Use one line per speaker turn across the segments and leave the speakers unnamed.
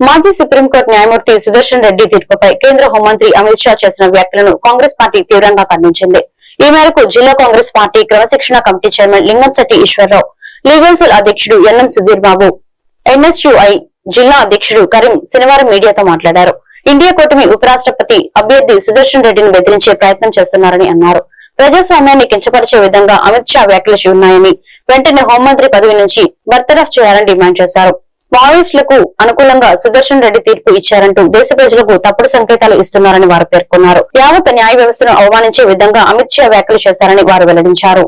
మాజీ సుప్రీంకోర్టు న్యాయమూర్తి సుదర్శన్ రెడ్డి తీర్పుపై కేంద్ర హోంమంత్రి అమిత్ షా చేసిన వ్యాఖ్యలను కాంగ్రెస్ పార్టీ తీవ్రంగా ఖండించింది. ఈ మేరకు జిల్లా కాంగ్రెస్ పార్టీ క్రమశిక్షణ committee chairman Lingamsetti Eswararao legal cell అధ్యక్షుడు ఎన్ఎం సుధీర్ బాబు ఎన్ఎస్యుఐ జిల్లా అధ్యక్షుడు కరీం శనివారం మీడియాతో మాట్లాడారు. ఇండియా కూటమి ఉపరాష్ట్రపతి అభ్యర్థి సుదర్శన్ రెడ్డిని బెదిరించే ప్రయత్నం చేస్తున్నారని అన్నారు. ప్రజాస్వామ్యాన్ని కించపరిచే విధంగా అమిత్ షా వ్యాఖ్యలు ఉన్నాయని వెంటనే హోంమంత్రి పదవి నుంచి బర్తరఫ్ చేయాలని డిమాండ్ చేశారు. మావోయిస్టులకు అనుకూలంగా సుదర్శన్ రెడ్డి తీర్పు ఇచ్చారంటూ దేశ ప్రజలకు తప్పుడు సంకేతాలు ఇస్తున్నారని వారు పేర్కొన్నారు. యావత్ న్యాయ వ్యవస్థను అవమానించే విధంగా అమిత్ షా వ్యాఖ్యలు చేశారని వారు వెల్లడించారు.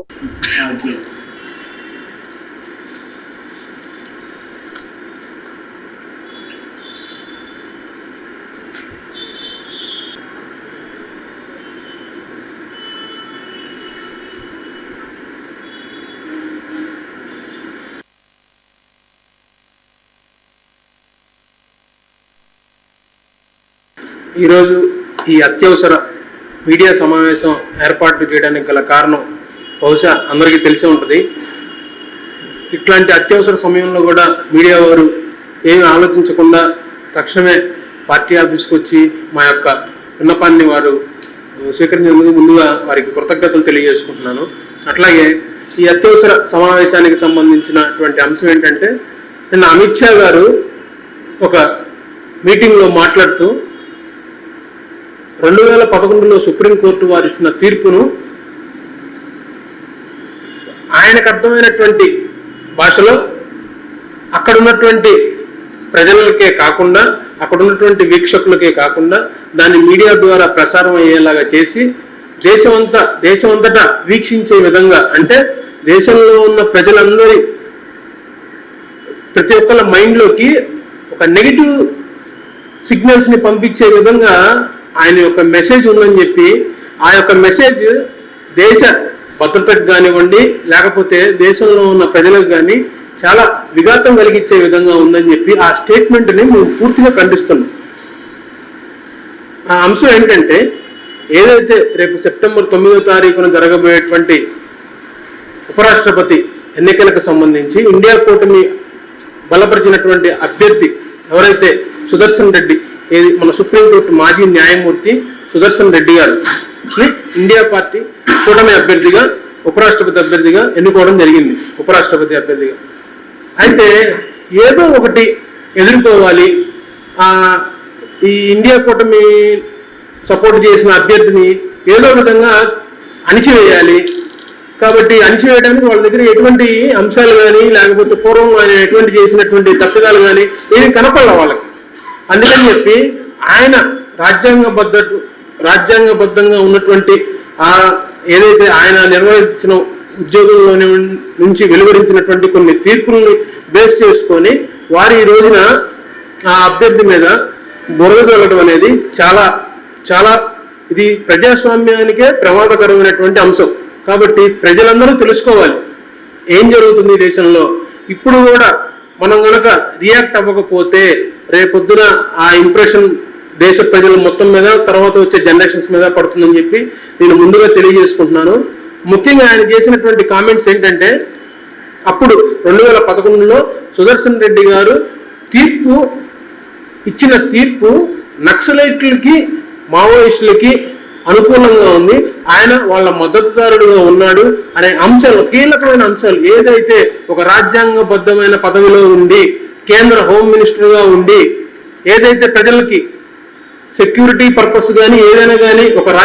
ఈరోజు ఈ అత్యవసర మీడియా సమావేశం ఏర్పాటు చేయడానికి గల కారణం బహుశా అందరికీ తెలిసే ఉంటుంది. ఇట్లాంటి అత్యవసర సమయంలో కూడా మీడియా వారు ఏమి ఆలోచించకుండా తక్షణమే పార్టీ ఆఫీస్కి వచ్చి మా యొక్క విన్నపాన్ని వారు స్వీకరించేందుకు ముందుగా వారికి కృతజ్ఞతలు తెలియజేసుకుంటున్నాను. అట్లాగే ఈ అత్యవసర సమావేశానికి సంబంధించినటువంటి అంశం ఏంటంటే నిన్న అమిత్ షా గారు ఒక మీటింగ్లో మాట్లాడుతూ రెండు వేల పదకొండులో సుప్రీంకోర్టు వారు ఇచ్చిన తీర్పును ఆయనకు అర్థమైనటువంటి భాషలో అక్కడ ఉన్నటువంటి ప్రజలకే కాకుండా అక్కడ ఉన్నటువంటి వీక్షకులకే కాకుండా దాన్ని మీడియా ద్వారా ప్రసారం అయ్యేలాగా చేసి దేశమంతా దేశమంతటా వీక్షించే విధంగా అంటే దేశంలో ఉన్న ప్రజలందరి ప్రతి ఒక్కళ్ళ మైండ్లోకి ఒక నెగిటివ్ సిగ్నల్స్ని పంపించే విధంగా ఆయన యొక్క మెసేజ్ ఉందని చెప్పి ఆ యొక్క మెసేజ్ దేశ భద్రతకు కానివ్వండి లేకపోతే దేశంలో ఉన్న ప్రజలకు కానీ చాలా విఘాతం కలిగించే విధంగా ఉందని చెప్పి ఆ స్టేట్మెంట్ని మేము పూర్తిగా ఖండిస్తున్నాం. ఆ అంశం ఏంటంటే ఏదైతే రేపు సెప్టెంబర్ తొమ్మిదో తారీఖున జరగబోయేటువంటి ఉపరాష్ట్రపతి ఎన్నికలకు సంబంధించి ఇండియా కూటమి బలపరిచినటువంటి అభ్యర్థి ఎవరైతే సుదర్శన్ రెడ్డి ఏది? మన సుప్రీంకోర్టు మాజీ న్యాయమూర్తి సుదర్శన్ రెడ్డి గారు. ఇండియా పార్టీ కూటమి అభ్యర్థిగా ఉపరాష్ట్రపతి అభ్యర్థిగా ఎన్నుకోవడం జరిగింది. ఉపరాష్ట్రపతి అభ్యర్థిగా. అయితే ఏదో ఒకటి ఎదుర్కోవాలి. ఈ ఇండియా కూటమి సపోర్ట్ చేసిన అభ్యర్థిని ఏదో విధంగా అణిచివేయాలి. కాబట్టి అణిచివేయడానికి వాళ్ళ దగ్గర ఎటువంటి అంశాలు కానీ లేకపోతే పూర్వం ఆయన ఎటువంటి చేసినటువంటి తప్పిదాలు కానీ ఏమి కనపడాలి వాళ్ళకి. అందుకని చెప్పి ఆయన రాజ్యాంగబద్ధ రాజ్యాంగబద్ధంగా ఉన్నటువంటి ఆ ఏదైతే ఆయన నిర్వహించిన ఉద్యోగంలోని నుంచి వెలువరించినటువంటి కొన్ని తీర్పుల్ని బేస్ చేసుకొని వారు ఈ రోజున ఆ అభ్యర్థి మీద బురద తొలగడం అనేది చాలా చాలా ఇది ప్రజాస్వామ్యానికే ప్రమాదకరమైనటువంటి అంశం. కాబట్టి ప్రజలందరూ తెలుసుకోవాలి. ఏం జరుగుతుంది ఈ దేశంలో? ఇప్పుడు కూడా మనం కనుక రియాక్ట్ అవ్వకపోతే రేపొద్దున ఆ ఇంప్రెషన్ దేశ ప్రజల మొత్తం మీద తర్వాత వచ్చే జనరేషన్స్ మీద పడుతుందని చెప్పి నేను ముందుగా తెలియజేసుకుంటున్నాను. ముఖ్యంగా ఆయన చేసినటువంటి కామెంట్స్ ఏంటంటే అప్పుడు రెండు వేల పదకొండులో సుదర్శన్ రెడ్డి గారు తీర్పు ఇచ్చిన తీర్పు నక్సలైట్లకి మావోయిస్టులకి అనుకూలంగా ఉంది. ఆయన వాళ్ళ మద్దతుదారుడుగా ఉన్నాడు అనే అంశాలు కీలకమైన అంశాలు ఏదైతే ఒక రాజ్యాంగబద్ధమైన పదవిలో ఉండి కేంద్ర హోమ్ మినిస్టర్గా ఉండి ఏదైతే ప్రజలకి సెక్యూరిటీ పర్పస్ కానీ ఏదైనా కానీ ఒక రాజ్య